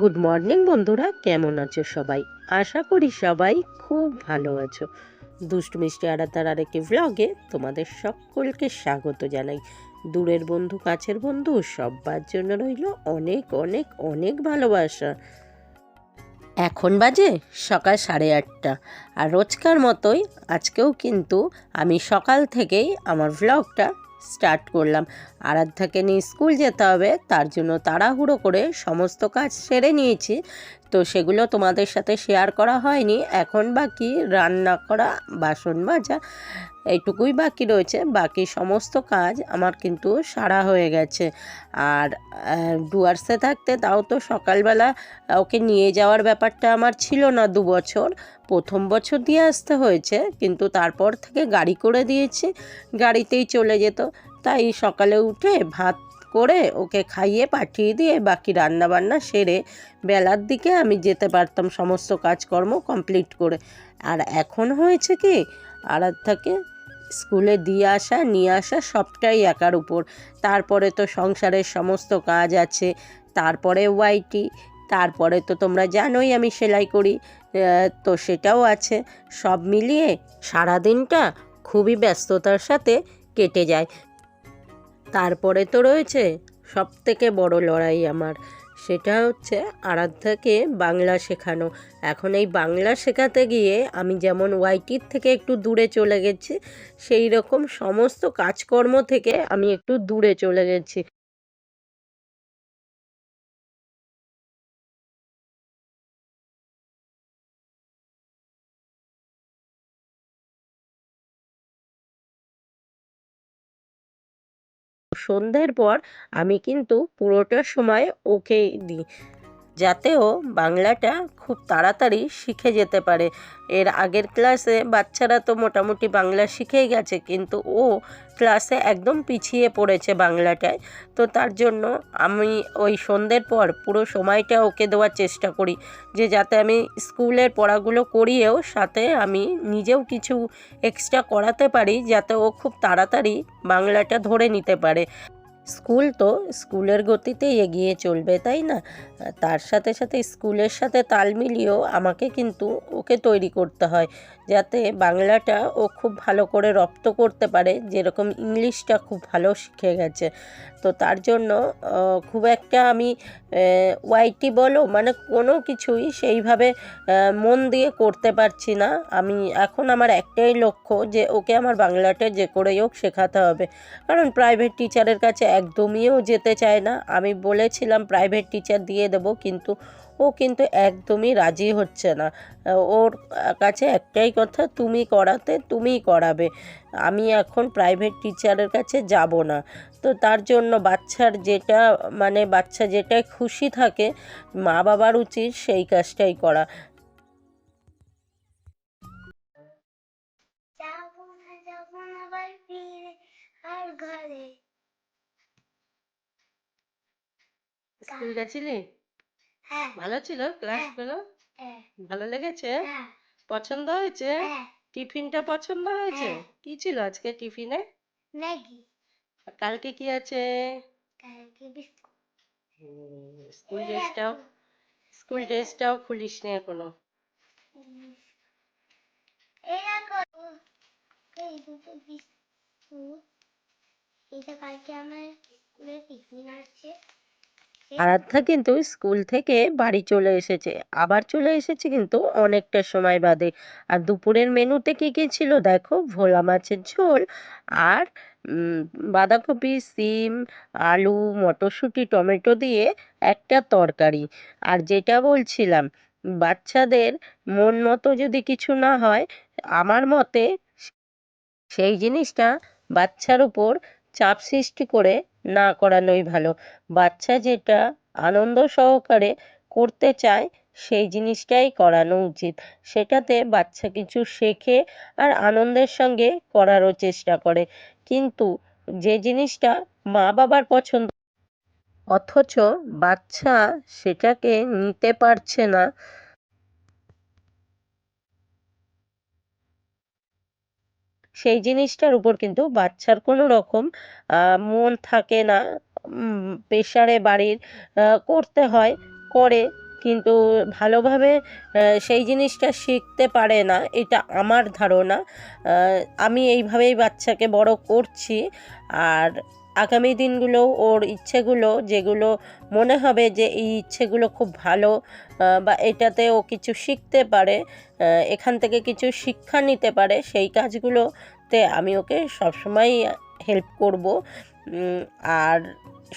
Good morning বন্ধুরা। কেমন আছো সবাই? আশা করি সবাই খুব ভালো আছো। দুষ্টু মিষ্টি আড়াতার আরেকটি ভ্লগে তোমাদের সকলকে স্বাগত জানাই। দূরের বন্ধু, কাছের বন্ধু সবার জন্য রইল অনেক অনেক অনেক ভালোবাসা। এখন বাজে সকাল সাড়ে আটটা। আর রোজকার মতোই আজকেও কিন্তু আমি সকাল থেকেই আমার ভ্লগটা স্টার্ট করলাম। আরাধ্যাকে নিয়ে স্কুল যেতে হবে, তার জন্য তাড়াহুড়ো করে সমস্ত কাজ সেরে নিয়েছি। তো সেগুলো তোমাদের সাথে শেয়ার করা হয়নি। এখন বাকি রান্না করা, বাসন মাজা এইটুকুই বাকি রয়েছে। বাকি সমস্ত কাজ আমার কিন্তু সারা হয়ে গেছে। আর ডুয়ার্সে থাকতে তাও তো সকালবেলা ওকে নিয়ে যাওয়ার ব্যাপারটা আমার ছিল না দু বছর। প্রথম বছর দিয়ে আসতে হয়েছে, কিন্তু তারপর থেকে গাড়ি করে দিয়েছি, গাড়িতেই চলে যেত। তাই সকালে উঠে ভাত করে ওকে খাইয়ে পাঠিয়ে দিয়ে বাকি রান্না বান্না সেরে বেলার দিকে আমি যেতে পারতাম সমস্ত কাজকর্ম কমপ্লিট করে। আর এখন হয়েছে কি, আরাধ্যাকে স্কুলে দিয়ে আসা, নিয়ে আসা সবটাই একার উপর। তারপরে তো সংসারের সমস্ত কাজ আছে, তারপরে ওয়াইটি তারপরে তো তোমরা জানোই আমি সেলাই করি তো সেটাও আছে। সব মিলিয়ে সারাদিনটা খুবই ব্যস্ততার সাথে কেটে যায়। তারপরে তো রয়েছে সব থেকে বড় লড়াই আমার। সেটা হচ্ছে আরাধ্যাকে বাংলা শেখানো। এখন এই বাংলা শেখাতে গিয়ে আমি যেমন ওয়াইটির থেকে একটু দূরে চলে গেছি সেই রকম সমস্ত কাজকর্ম থেকে আমি একটু দূরে চলে গেছি। সন্ধ্যের পর আমি কিন্তু পুরোটা সময় ওকেই দিই। যাতে ও বাংলাটা খুব তাড়াতাড়ি শিখে যেতে পারে। এর আগের ক্লাসে বাচ্চারা তো মোটামুটি বাংলা শিখেই গেছে, কিন্তু ও ক্লাসে একদম পিছিয়ে পড়েছে বাংলাটায়। তো তার জন্য আমি ওই সন্ধ্যের পর পুরো সময়টা ওকে দেওয়ার চেষ্টা করি যে যাতে আমি স্কুলের পড়াগুলো করিয়েও সাথে আমি নিজেও কিছু এক্সট্রা করাতে পারি, যাতে ও খুব তাড়াতাড়ি বাংলাটা ধরে নিতে পারে। স্কুল তো, স্কুলের গতিতেই এগিয়ে চলবে, তাই না? তার সাথে সাথে স্কুলের সাথে তাল মিলিয়েও আমাকে কিন্তু ওকে তৈরি করতে হয়, যাতে বাংলাটা ও খুব ভালো করে রপ্ত করতে পারে, যেরকম ইংলিশটা খুব ভালো শিখে গেছে। তো তার জন্য খুব একটা আমি ওয়াইটি বলো মানে কোনো কিছুই সেইভাবে মন দিয়ে করতে পারছি না। আমি, এখন আমার একটাই লক্ষ্য যে ওকে আমার বাংলাটা যে করেই হোক শেখাতে হবে। কারণ প্রাইভেট টিচারের কাছে একদমইও যেতে চায় না। আমি বলেছিলাম প্রাইভেট টিচার দিয়ে দেবো, কিন্তু ও কিন্তু একদমই রাজি হচ্ছে না। ওর কাছে একটাই কথা, তুমি করাতে তুমিই করাবে। আমি এখন প্রাইভেট টিচারের কাছে যাব না। তো তার জন্য বাচ্চার যেটা মানে বাচ্চা যেটায় খুশি থাকে মা বাবার উচিত সেই কাজটাই করা। স্কুল গেছিলি? হ্যাঁ। ভালো ছিল ক্লাসগুলো হ্যাঁ। ভালো লেগেছে? হ্যাঁ। পছন্দ হয়েছে? হ্যাঁ। টিফিনটা পছন্দ হয়েছে? হ্যাঁ। কি ছিল আজকে টিফিনে? ম্যাগি। কালকে কি আছে? কালকে বিস্কুট। হুম, স্কুল ড্রেসটাও স্কুল ড্রেসটাও খুলিস নি এখনও? এই দুটো বিস্কুট। এটা কালকে আমার স্কুলে আছে। আরাধ্যা কিন্তু স্কুল থেকে বাড়ি চলে এসেছে। আবার চলে এসেছে কিন্তু অনেকটা সময় বাদে। আর দুপুরের মেনুতে কি কি ছিল দেখো? ভোলা মাছের ঝোল আর বাঁধাকপি, সিম, আলু, মটরশুঁটি, টমেটো দিয়ে একটা তরকারি। আর যেটা বলছিলাম, বাচ্চাদের মন মতো যদি কিছু না হয়, আমার মতে সেই জিনিসটা বাচ্চার উপর চাপ সৃষ্টি করে না করানোই ভালো। বাচ্চা যেটা আনন্দ সহকারে করতে চায়, সেই জিনিসটাই করানো উচিত। সেটাতে বাচ্চা কিছু শেখে আর আনন্দের সঙ্গে করারও চেষ্টা করে। কিন্তু যে জিনিসটা মা বাবার পছন্দ, অথচ বাচ্চা সেটাকে নিতে পারছে না সেই জিনিসটার উপর কিন্তু বাচ্চার কোনো রকম মন থাকে না প্রেশারে বাড়ির করতে হয়, করে কিন্তু ভালোভাবে সেই জিনিসটা শিখতে পারে না, এটা আমার ধারণা আমি এইভাবেই বাচ্চাকে বড় করছি, আর আগামী দিনগুলো ওর ইচ্ছেগুলো, যেগুলো মনে হবে যে এই ইচ্ছেগুলো খুব ভালো বা এটাতে ও কিছু শিখতে পারে এখান থেকে কিছু শিক্ষা নিতে পারে, সেই কাজগুলোতে আমি ওকে সবসময় হেল্প করব। আর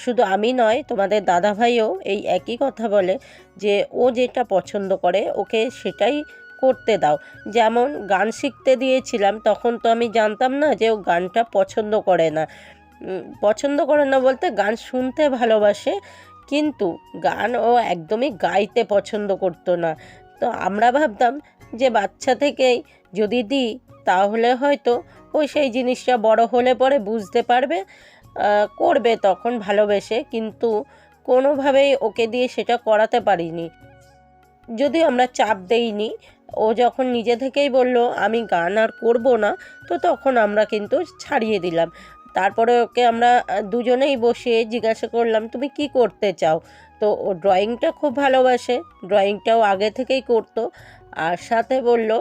শুধু আমি নয়, তোমাদের দাদাভাইও এই একই কথা বলে যে ও যেটা পছন্দ করে ওকে সেটাই করতে দাও। যেমন গান শিখতে দিয়েছিলাম, তখন তো আমি জানতাম না যে ও গানটা পছন্দ করে না। পছন্দ করে না বলতে গান শুনতে ভালোবাসে, কিন্তু গান ও একদমই গাইতে পছন্দ করতো না। তো আমরা ভাবতাম যে বাচ্চা থেকেই যদি দিই, তাহলে হয়তো ও সেই জিনিসটা বড় হলে পরে বুঝতে পারবে করবে তখন ভালোবেসে, কিন্তু কোনোভাবেই ওকে দিয়ে সেটা করাতে পারিনি। যদি আমরা চাপ দেইনি, ও যখন নিজে থেকেই বলল, আমি গান আর করব না, তো তখন আমরা কিন্তু ছাড়িয়ে দিলাম। তারপরে ওকে আমরা দুজনেই বসে জিজ্ঞাসা করলাম, তুমি কি করতে চাও? তো ও ড্রয়িংটা খুব ভালোবাসে ড্রয়িংটাও আগে থেকেই করতো। আর সাথে বলল,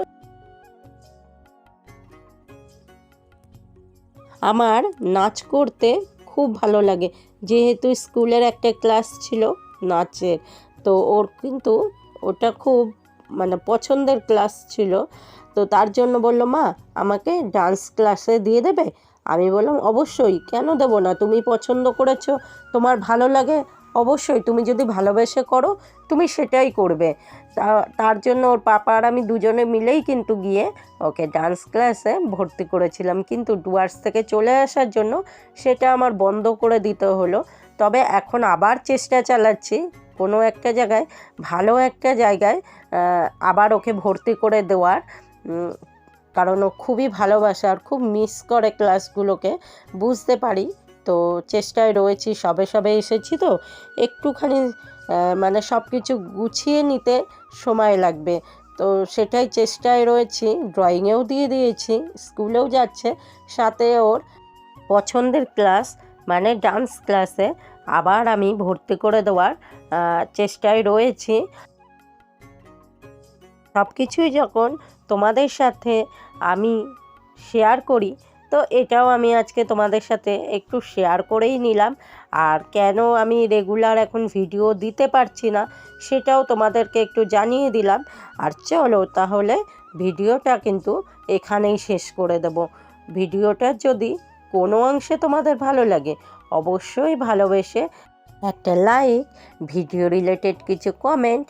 আমার নাচ করতে খুব ভালো লাগে। যেহেতু স্কুলের একটা ক্লাস ছিল নাচের, তো ওর কিন্তু ওটা খুব মানে পছন্দের ক্লাস ছিল। তো তার জন্য বলল, মা, আমাকে ডান্স ক্লাসে দিয়ে দেবে? আমি বললাম, অবশ্যই, কেন দেবো না? তুমি পছন্দ করেছ, তোমার ভালো লাগে, অবশ্যই তুমি যদি ভালোবেসে করো, তুমি সেটাই করবে। তার জন্য ওর পাপা আর আমি দুজনে মিলেই কিন্তু গিয়ে ওকে ডান্স ক্লাসে ভর্তি করেছিলাম। কিন্তু ডুয়ার্স থেকে চলে আসার জন্য সেটা আমার বন্ধ করে দিতে হলো। তবে এখন আবার চেষ্টা চালাচ্ছি, কোনো একটা জায়গায়, ভালো একটা জায়গায় আবার ওকে ভর্তি করে দেওয়ার। কারণ ও খুবই ভালোবাসে আর খুব মিস করে ক্লাসগুলোকে বুঝতে পারি, তো চেষ্টায় রয়েছি, সবে সবে এসেছি তো। একটুখানি মানে সব কিছু গুছিয়ে নিতে সময় লাগবে। তো সেটাই চেষ্টায় রয়েছি ড্রয়িংয়েও দিয়ে দিয়েছি স্কুলেও যাচ্ছে। সাথে ওর পছন্দের ক্লাস মানে ডান্স ক্লাসে আবার আমি ভর্তি করে দেওয়ার চেষ্টায় রয়েছি। সব কিছুই যখন তোমাদের সাথে আমি শেয়ার করি, তো এটাও আমি আজকে তোমাদের সাথে একটু শেয়ার করেই নিলাম। আর কেন আমি রেগুলার এখন ভিডিও দিতে পারছি না, সেটাও তোমাদেরকে একটু জানিয়ে দিলাম। আর চলো তাহলে ভিডিওটা কিন্তু এখানেই শেষ করে দেব। ভিডিওটা যদি কোনো অংশে তোমাদের ভালো লাগে, অবশ্যই ভালোবেসে একটা লাইক ভিডিও রিলেটেড কিছু কমেন্ট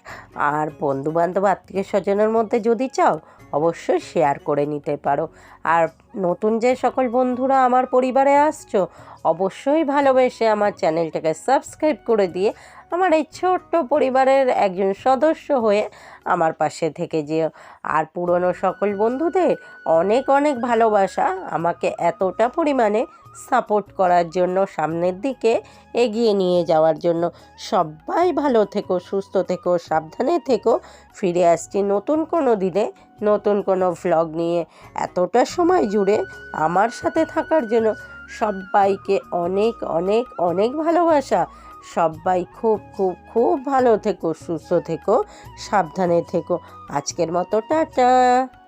আর বন্ধুবান্ধব, আত্মীয় স্বজনের মধ্যে যদি চাও, অবশ্যই শেয়ার করে নিতে পারো। আর নতুন যে সকল বন্ধুরা আমার পরিবারে আসছো, অবশ্যই ভালোবেসে আমার চ্যানেলটাকে সাবস্ক্রাইব করে দিয়ে আমার এই ছোট্ট পরিবারের একজন সদস্য হয়ে আমার পাশে থেকে যেও। আর পুরনো সকল বন্ধুদের অনেক অনেক ভালোবাসা আমাকে এতটা পরিমাণে সাপোর্ট করার জন্য, সামনের দিকে এগিয়ে নিয়ে যাওয়ার জন্য। সবাই ভালো থেকো, সুস্থ থেকো, সাবধানে থেকো। ফিরে আসছি নতুন কোনো দিনে, নতুন কোনো ভ্লগ নিয়ে। এতটা সময় জুড়ে আমার সাথে থাকার জন্য সবাইকে অনেক অনেক অনেক ভালোবাসা। সবাই খুব খুব খুব ভালো থেকো, সুস্থ থেকো, সাবধানে থেকো। আজকের মতো টাটা।